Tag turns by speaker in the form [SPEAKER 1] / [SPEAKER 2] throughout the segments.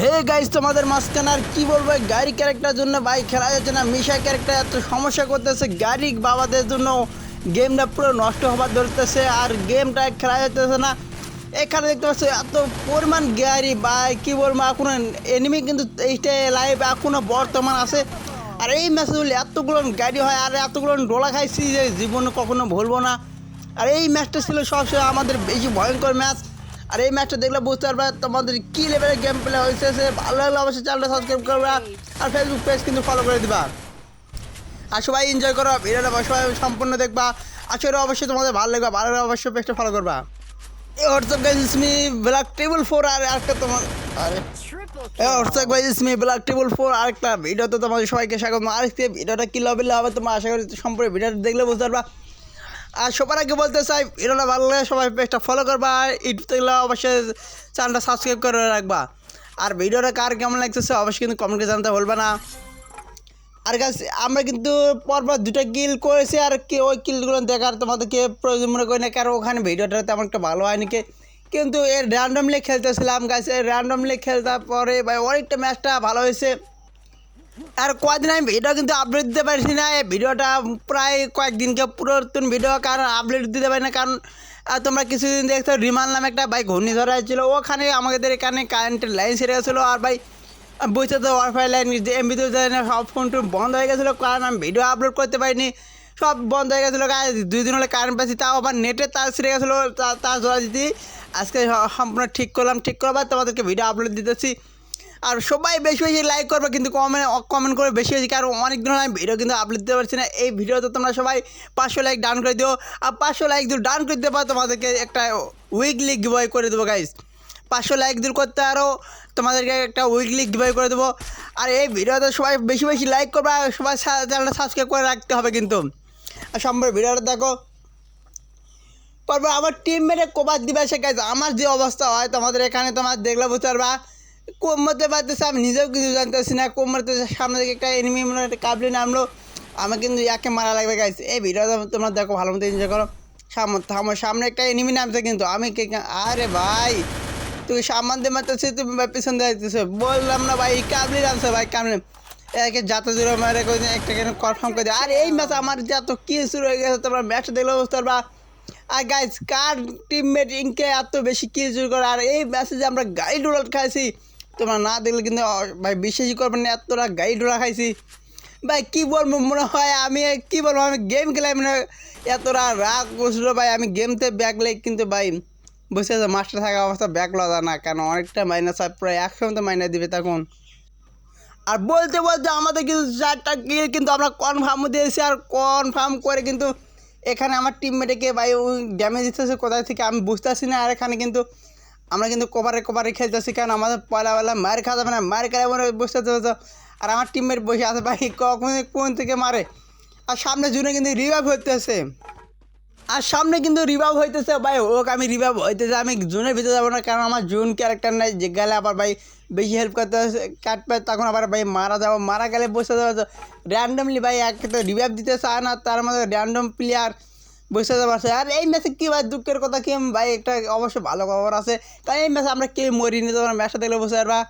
[SPEAKER 1] Hey guys তোমাদের মাঝখানে আর কি বলব? গাড়ি ক্যারেক্টার জন্য ভাই খেলা যাচ্ছে না, মিশা ক্যারেক্টার এত সমস্যা করতেছে, গাড়ি বাবাদের জন্য গেমটা পুরো নষ্ট হবার ধরতেছে আর গেমটা খেলা যাচ্ছে না। এখানে দেখতে পাচ্ছ, এত পরিমাণ গাড়ি বা কি বলব, এখনও এনিমি কিন্তু এইটা লাইভ এখনও বর্তমান আছে। আর এই ম্যাচগুলো এতগুলো গাড়ি হয় আর এতগুলো ডোলা খাইছি যে জীবনে কখনো ভুলবো না। আর এই ম্যাচটা ছিল সবসময় আমাদের বেশি ভয়ঙ্কর ম্যাচ আর এই ম্যাচটা দেখলে বুঝতে পারবে তোমাদের কী লেভেলের গেম প্লে হয়েছে, সে ভালো লাগলে অবশ্যই চ্যানেলটা সাবস্ক্রাইব করবা আর ফেসবুক পেজ কিন্তু ফলো করে দিবা। আর সবাই এনজয় করো, ভিডিওটা সবাই সম্পূর্ণ দেখবা। আসলে অবশ্যই তোমাদের ভালো লাগবে, ভালো লাগলে অবশ্যই পেজটা ফলো করবা। হোয়াটসঅ্যাপ গাইজ ইসমি ব্ল্যাক টেবিল ফোর আর একটা তোমার, আরে হোয়াটসঅ্যাপ গাইজ ইসমি ব্ল্যাক টেবিল ফোর আরেকটা ভিডিওতে তোমাদের সবাইকে স্বাগত আরেকটি ভিডিওটা কী লবেলে হবে তোমার, আশা করি সম্পূর্ণ ভিডিওটা দেখলে বুঝতে পারবা। আর সবার আগে বলতে চাই, ভিডিওটা ভালো লাগে সবাই পেজটা ফলো করবা ইউটিউব থেকে অবশ্যই চ্যানেলটা সাবস্ক্রাইব করে রাখবা। আর ভিডিওটা কার কেমন লাগতেছে অবশ্যই কিন্তু কমেন্টে জানাতে বলবে না। আর গাছ আমরা কিন্তু পরপর দুটো কিল করেছি, আর কি ওই কিলগুলো দেখার তোমাদেরকে প্রয়োজন মনে করি না, কারণ ওখানে ভিডিওটা তেমন একটা ভালো হয়নি কে। কিন্তু এর র্যান্ডমলি খেলতেছিলাম গাছ র্যান্ডমলি খেলতার পরে ভাই অনেকটা ম্যাচটা ভালো হয়েছে। আর কয়েকদিন আমি ভিডিও কিন্তু আপলোড দিতে পারছি না। এই ভিডিওটা প্রায় কয়েকদিনকে পুরাতন ভিডিও কারণ আপলোড দিতে পারি না, কারণ তোমরা কিছুদিন দেখছ রিমাল নামে একটা ভাই ঘূর্ণিঝড় হয়েছিল ওখানে আমাদের এখানে কারেন্টের লাইন সেরে গেছিল, আর ভাই বুঝতে তো ওয়াইফাই লাইন যে এমবিতে সব ফোন টোন বন্ধ হয়ে গেছিল, কারণ আমি ভিডিও আপলোড করতে পারিনি, সব বন্ধ হয়ে গেছিল দুই দিন হলে কারেন্ট পাচ্ছি তাও আবার নেটের তার সেরে গেছিল তার জোড়া দিতে আজকে সম্পূর্ণ ঠিক করলাম, ঠিক করবার তোমাদেরকে ভিডিও আপলোড দিতেছি। আর সবাই বেশি বেশি লাইক করবে, কিন্তু কমেন্ট কমেন্ট করে বেশি বেশি, কারণ অনেক দিন আমি ভিডিও কিন্তু আপলোড দিতে পারছি না। এই ভিডিওতে তোমরা সবাই পাঁচশো লাইক ডান করে দিও। আর পাঁচশো লাইক যদি ডান করে দিতে পারো, তোমাদেরকে একটা উইকলি গিভওয়ে করে দেবো গাইজ পাঁচশো লাইক দূর করতে আরও তোমাদেরকে একটা উইকলি গিভওয়ে করে দেবো। আর এই ভিডিওতে সবাই বেশি বেশি লাইক করবে, আর সবাই চ্যানেলটা সাবস্ক্রাইব করে রাখতে হবে কিন্তু। আর সম্পর্কে ভিডিওটা দেখো। তারপর আমার টিমমেটে কোবার দিবে সে কাজ আমার যে অবস্থা হয়, তোমাদের এখানে তোমার দেখলে বুঝতে পারবা। কোম মধ্যে পারতেছে আমি নিজেও কিছু জানতেছি না। কোম মধ্যে সামনে থেকে একটা এনিমি মনে একটা কাবলি নামলো। আমার কিন্তু একে মারা লাগবে গাইছে এই ভিডিওটা তোমরা দেখো, ভালো মতো এনজয় করো। সামনে সামনে একটা এনিমি নামছে কিন্তু। আমি কে আরে ভাই, তুই সামান দিয়ে মারতেছিস, তুমি পিছন দিয়ে বললাম না ভাই কাবলি নামছে ভাই কামলে একে যাতে দূরে মারে করে একটা কেন কনফার্ম করে দিয়ে। আর এই ম্যাচ আমার যত কি শুরু হয়ে গেছে, তোমরা ম্যাচটা দেখলে বুঝতে পারবা। আর গাইজ কার টিমমেট ইনকে এত বেশি কি শুরু করে? আর এই ম্যাচে যে আমরা গাড়ি ডোলা খাইছি তোমরা না দেখলে কিন্তু ভাই বিশ্বাসই করবেন না, এতটা গাইড ডোলা খাইছি। ভাই, কী বলব, মনে হয় আমি, কী বলব, আমি গেম খেলাই মানে এতটা রাগ বসল ভাই। আমি গেমতে ব্যাগ লেগ কিন্তু, ভাই, বসে আছে, মাস্টার থাকা অবস্থা ব্যাগ লদা না, কেন? অনেকটা মাইনাস হয়, প্রায় একশো মতো মাইনাস দিবে তখন। আর বলতে বলতে আমাদের কিন্তু চারটা কিল কিন্তু আমরা কনফার্ম দিয়েছি, আর কনফার্ম করে কিন্তু এখানে আমার টিমমেটকে ভাই ড্যামেজ দিতেছে, কোথায় থেকে আমি বুঝতে পারছি না। আর এখানে কিন্তু আমরা কিন্তু কভারে কভারে খেলতেছি কারণ আমাদের পয়লা বেলা মার খাওয়া যাবে না মার খেলে মনে বসতে হতো আর আমার টিমমেট বসে আছে, ভাই কখন কোন থেকে মারে? আর সামনে জুনে কিন্তু রিভাইভ হইতেছে। আর সামনে কিন্তু রিভাইভ হইতেছে, ভাই, ওকে আমি রিভাইভ হইতেছে, আমি জুনের ভিতরে যাব না, কারণ আমার জুন ক্যারেক্টার নাই, যে গেলে আবার, ভাই, বেশি হেল্প করতে কাটবে, তখন আবার, ভাই, মারা যাব, মারা গেলে বসে যাব র্যান্ডমলি ভাই, এক তো রিভাইভ দিতে চায় না, তার মধ্যে র্যান্ডম প্লেয়ার যাব আছে আর এই ম্যাচে কী ভাই, দুঃখের কথা কি? ভাই, একটা অবশ্যই ভালো খবর আছে। কারণ এই ম্যাচে আমরা কেউ মরিনি তোমার ম্যাচটা দেখলে বসে পারবা।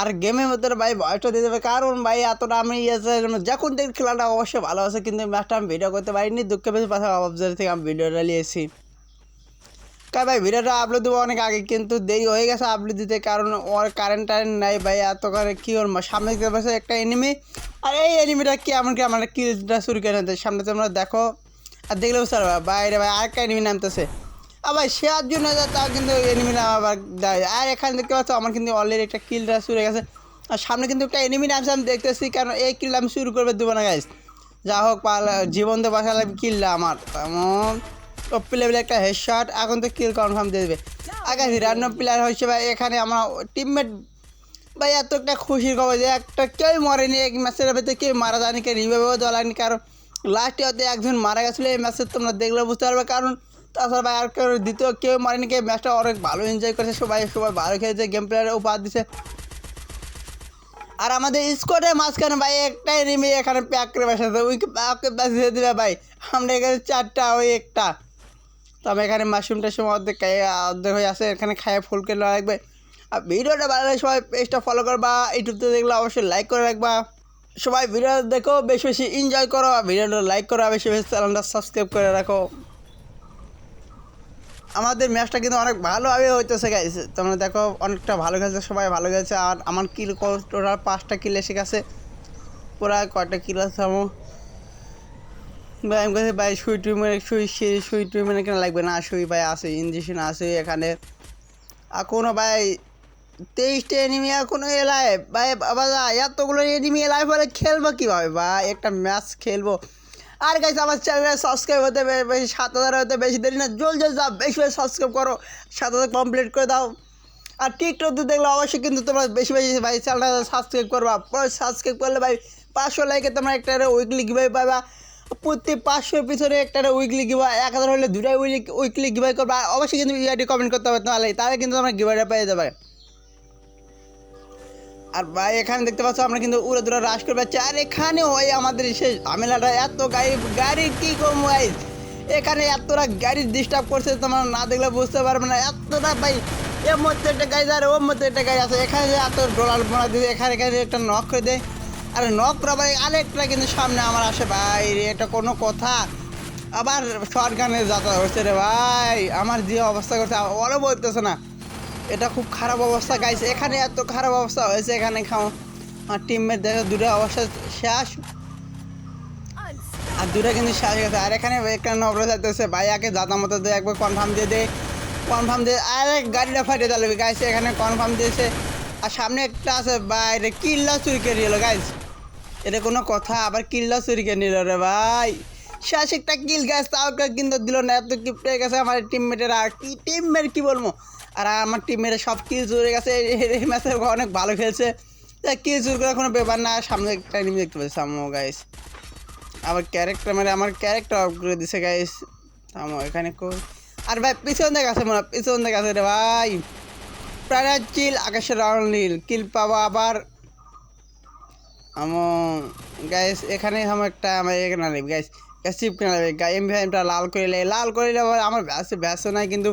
[SPEAKER 1] আর গেমের মধ্যে ভাই ভয়টা দিতে হবে কারণ ভাই, এতটা আমি ইয়েছে যখন দেখি খেলাটা অবশ্যই ভালো আছে, কিন্তু ম্যাচটা আমি ভিডিও করতে পারিনি। দুঃখের বেশি পাশে অবজার থেকে আমি ভিডিওটা নিয়েছি। কারণ ভাই ভিডিওটা আপলোড দেবো অনেক আগে, কিন্তু দেরি হয়ে গেছে আপলোড দিতে। কারণ ওর কারেন্ট টারেন্ট নাই ভাই, এত করে কী ওর সামনে দেখতে পাচ্ছে একটা এনিমি আর এই এনিমিটা কি? এমন কি আমার কিলটা শুরু করে সামনে তোমরা দেখো। আর দেখলে বুঝতে পারবা, বাইরে ভাই আরেকটা এনিমি নামতেছে। আর ভাই শেয়ার জন্য তাও কিন্তু এনিমি নাম আবার দেয়। আর এখানে দেখতে পাচ্ছ, আমার কিন্তু অলরেডি একটা কিলটা হয়ে গেছে। আর সামনে কিন্তু একটা এনিমি নামছে আমি দেখতেছি, কারণ এই কিলটা আমি শুরু করবে দেবো না গাইস যা হোক, পাল জীবন তো বাসালে কিলটা আমার। তেমন টপ লেভেলে একটা হেডশট এখন তো কিল কনফার্ম দিয়ে দেবে। আগে র্যান্ডম প্লেয়ার হয়েছে ভাই, এখানে আমার টিমমেট ভাই এত একটা খুশির খবর যে একটা কেউ মরেনি, এক ম্যাচের ভেতরে কেউ মারা যায়নি, কেউ রিভাইভও দেওয়া লাগেনি, কারণ লাস্টে হয়তো একজন মারা গেছিল, এই ম্যাচে তোমরা দেখলে বুঝতে পারবে। কারণ তাছাড়া ভাই আর কেউ দ্বিতীয় কেউ মারেনি কেউ ম্যাচটা অনেক ভালো এনজয় করেছে, সবাই সবাই ভালো খেলেছে গেম প্লেয়ারে উপহার দিছে। আর আমাদের স্কোয়াডের মাঝখানে ভাই একটাই নেমে এখানে প্যাক করে বসেছে ওই প্যাক দিয়ে দেবে ভাই। আমরা এখানে চারটা, ওই একটা। তবে এখানে মাশরুম টাশরুম অর্ধেক অর্ধেক হয়ে আসে, এখানে খাইয়ে ফুল করে রাখবে আর ভিডিওটা ভালো লাগে সবাই পেজটা ফলো করবা ইউটিউবতে দেখলে অবশ্যই লাইক করে রাখবা। সবাই ভিডিও দেখো, বেশি বেশি এনজয় করো ভিডিওটা লাইক করো বেশি বেশি চ্যানেলটা সাবস্ক্রাইব করে রাখো। আমাদের ম্যাচটা কিন্তু অনেক ভালোভাবে হইতেছে গাইস তোমরা দেখো, অনেকটা ভালো খেলছে, সবাই ভালো খেলছে। আর আমার কিল টোটাল পাঁচটা কিল এসে গেছে। পুরা কয়টা কিল আছে আমার? ভাই, আমি কাছে ভাই, সুই টুই মানে সুই সুই টুই মানে কেন লাগবে? না, সুই ভাই আছে ইঞ্জেকশন আছে এখানে। আর কোনো ভাই তেইশটা এনিমি এখনও এলায়। ভাই, বাবা এতগুলো এনিমি এলায় পরে খেলব কীভাবে? ভাই, একটা ম্যাচ খেলব। আর গাইস আমার চ্যানেলে সাবস্ক্রাইব হতে বে- বেশি, সাত হাজার হতে বেশি দেরি না। জল জল যাও বেশি বেশি সাবস্ক্রাইব করো। সাত হাজার কমপ্লিট করে দাও। আর টিকটকতে দেখলে অবশ্যই কিন্তু তোমরা বেশি বেশি, ভাই চ্যানেলটা সাবস্ক্রাইব করবা। সাবস্ক্রাইব করলে, ভাই, পাঁচশো লাইকে তোমরা একটা উইকলি গিভাই পাবা। প্রতি পাঁচশোর পিছনে একটা উইকলি গিভা এক হাজার হলে দুটাই উইকলি গিভাই করবা। অবশ্যই কিন্তু ইআইডি কমেন্ট করতে হবে, তাহলে তাহলে কিন্তু তোমরা গিভাইটা পেয়ে যাবে। আর ভাই, এখানে দেখতে পাচ্ছ, আমরা কিন্তু উড়ে দূরে রাশ করে পাচ্ছি আর এখানে ওই আমাদের সেই ঝামেলাটা, এত গাড়ি গাড়ির কী কম ভাই? এখানে এতটা গাড়ি ডিস্টার্ব করছে, তোমরা না দেখলে বুঝতে পারবে না। এতটা ভাই, এর মধ্যে একটা গাড়ি আর ওর মধ্যে একটা গাড়ি আছে। এখানে যে এত ডলার বোনা দিয়ে এখানে এখানে একটা নক করে দেয় আর করা ভাই, আরেকটা কিন্তু সামনে আমার আসে। ভাই এটা কোনো কথা। আবার শর্ট যাত্রা হচ্ছে রে ভাই। আমার যে অবস্থা করছে ওরও বলতেছে না। এটা খুব খারাপ অবস্থা গাইছে এখানে এত খারাপ অবস্থা হয়েছে, এখানে টিমমেট দেখো দুটো অবস্থা শেষ আর দুটো কিন্তু শেষ গেছে আর এখানে একটা নবরে যাইতেছে ভাই, আগে দাদা মতো দিয়ে একবার কনফার্ম দিয়ে দে। কনফার্ম দিয়ে, আরে, গাড়িটা ফাটিয়ে চালাবে গাইছে এখানে কনফার্ম দিয়েছে। আর সামনে একটা আছে বাইরে কিল্লা চুরি করে নিল গাইস এটা কোনো কথা, আবার কিল্লা চুরি করে নিল রে, ভাই। শেষ একটা কিল গাছ তাও কিন্তু দিল না। এত কিপ্ট হয়ে গেছে আমার টিমমেটের টিমমেট কি বলব? আর আমার টিমমেট সব কিল চুরে গেছে। এই- ম্যাচে অনেক ভালো খেলছে। কিল চুরি করে কোনো ব্যাপার না। সামনে একটা এনিমি দেখতে পাচ্ছি। সামো গাইস আবার ক্যারেক্টার মানে আমার ক্যারেক্টার অফ করে দিছে গাইস থামো, এখানে আর ভাই, পিছন দিকে আছে মনে পিছন দিকে আছে রে ভাই। প্রায় চিল আকাশের নীল। কিল পাবো আবার। আমো গাইস এখানে আমার একটা, আমার এখানে গাইস চিপ কিনা নেবে গাই এম ভিটা লাল করে লাল করে আমার ভ্যাসে ভ্যাসও নাই, কিন্তু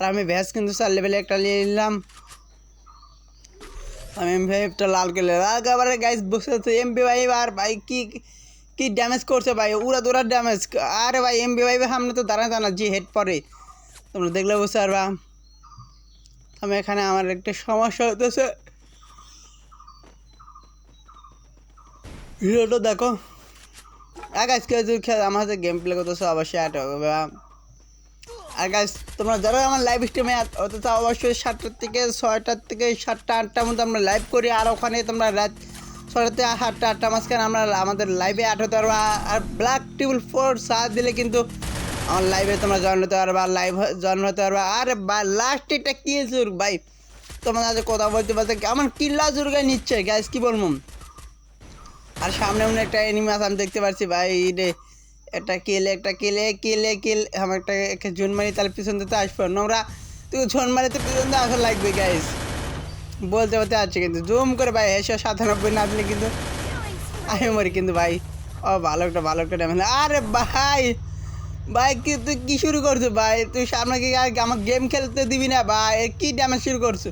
[SPEAKER 1] আর আমি ভ্যাস কিন্তু চার লেভেলে একটা নিয়ে নিলাম। আমি এম ফাইভটা লাল করে লাল কাবারে গাইস বসে আছে এম পি ভাই আর ভাই কি কি ড্যামেজ করছে ভাই? উড়া দুরা ড্যামেজ আরে ভাই এম পি ভাই সামনে তো দাঁড়ায় দাঁড়া যে হেড পরে। তোমরা দেখলে বুঝতে পারবা। আমি এখানে আমার একটা সমস্যা হতেছে ভিডিওটা দেখো। আর খেলে, আমার সাথে গেম প্লে করতেছো, অবশ্যই হবে আর গাছ তোমরা যারা আমার লাইভ স্ট্রিমে চাও অবশ্যই সাতটার থেকে ছয়টার থেকে সাতটা, আটটার মধ্যে আমরা লাইভ করি। আর ওখানে তোমরা রাত ছয়টা থেকে সাতটা আটটা মাঝখানে আমরা আমাদের লাইভে হতে পারবা। আর ব্ল্যাক টিবল ফোর সার্চ দিলে কিন্তু আমার লাইভে তোমরা জয়েন হতে পারবা লাইভ জয়েন হতে পারবা। আর লাস্ট এটা কি চুর ভাই? তোমরা আজ কথা বলতে পারছ আমার কিল্লা চুরগাই নিচ্ছে। গ্যাস কি বলব? আর সামনে মনে একটা এনিমি আছে, আমি দেখতে পাচ্ছি ভাই, রে একটা কেলে একটা কেলে কেলে, কেল আমার একটা একটা ঝোন মারি, তাহলে পিছন দিতে আসব নোংরা, তুই ঝোন মারিতে পিছন দিয়ে আসা লাগবে গাইস বলতে বলতে আছে কিন্তু। জুম করে ভাই এসে সাতানব্বই না দিলে কিন্তু আমি মরি কিন্তু ভাই। ও, ভালো একটা ভালো একটা ড্যামেজ আরে ভাই ভাই, কি তুই কি শুরু করছ ভাই? তুই সামনে কি আমার গেম খেলতে দিবি না ভাই? কি ড্যামেজ শুরু করছ?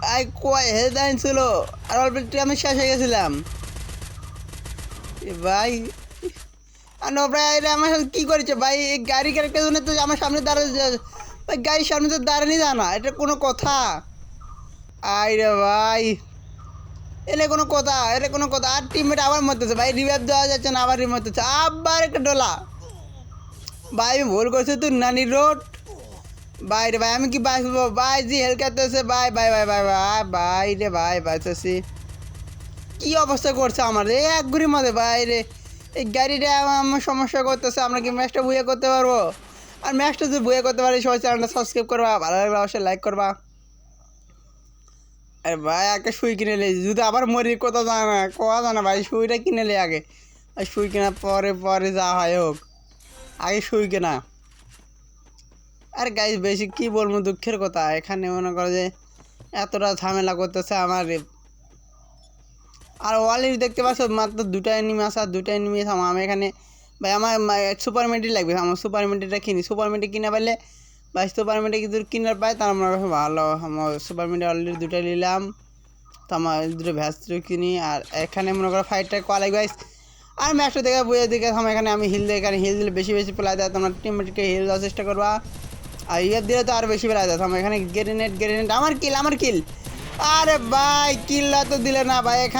[SPEAKER 1] ভাই, কয় হেলথ ছিল? আর অল্প আমি শেষ হয়ে গেছিলাম। এ ভাই এটা আমার সাথে কী করেছে? ভাই, এই গাড়ি ক্যারেক্টার জন্য তো আমার সামনে দাঁড়াতে ভাই, গাড়ির সামনে তো দাঁড়ানি যায় না, এটা কোনো কথা। আই রে ভাই, এলে কোনো কথা এটা কোনো কথা। আর টিমমেট আবার মরতেছে, ভাই রিভাইভ দেওয়া যাচ্ছে না, আবার হচ্ছে। আবার একটা ডোলা। ভাই, আমি ভুল করছি তুই নানি রোড। ভাই রে ভাই, আমি কি বাঁচবো? ভাই, জি হেল্প করতেছে। ভাই ভাই ভাই ভাই ভাই ভাই রে ভাই, বাঁচতেছি। কি অবস্থা করছে আমার রে? এক ঘুরির মধ্যে, ভাই রে। এই গাড়িটা আমার সমস্যা করতেছে, আমরা কি ম্যাচটা বুয়ে করতে পারব? আর ম্যাচটা যদি বুয়ে করতে পারি, সবাই চ্যানেলটা সাবস্ক্রাইব করবা, ভালো লাগলে অবশ্যই লাইক করবা। আরে ভাই একটা সুই কিনে লে যদি আবার মরি কোথাও জানা না কোয়া জানা ভাই, সুইটা কিনে লে আগে। আর সুই কেনার পরে পরে যা হয় হোক, আগে সুই কেনা। আর গাইজ বেশি কি বলব, দুঃখের কথা, এখানে মনে করো যে, এতটা ঝামেলা করতেছে আমার আর অলরেডি দেখতে পাচ্ছ, মাত্র দুটা এনিমি আর দুটা এনিমি আছে আমি এখানে, ভাই আমার সুপার মেডি লাগবে আমার সুপার মেডিটা কিনি। সুপার মেডি কিনে পারলে, ভাই সুপার মিটে কিছু কিনার পাই তার আমার ভালো, আমার সুপার মিটে অলরেডি দুটো নিলাম। তো আমার দুটো ভ্যাস কিনি, আর এখানে মনে করো ফাইটটা কোয়ালাই গাইস আর ম্যাচটা দেখে বুঝে দেখে আমার এখানে আমি হিল দিই এখানে হিল দিলে বেশি বেশি প্লাই দেয়, তোমরা টিমমেটকে হিল দেওয়ার চেষ্টা করবা। আর ইয়ে দিলে তো আর বেশি প্লাই দেয় আমার এখানে গ্রেনেড গ্রেনেড আমার কিল আমার কিল আরে ভাই কিল তো দিলে না, ভাই, এখানে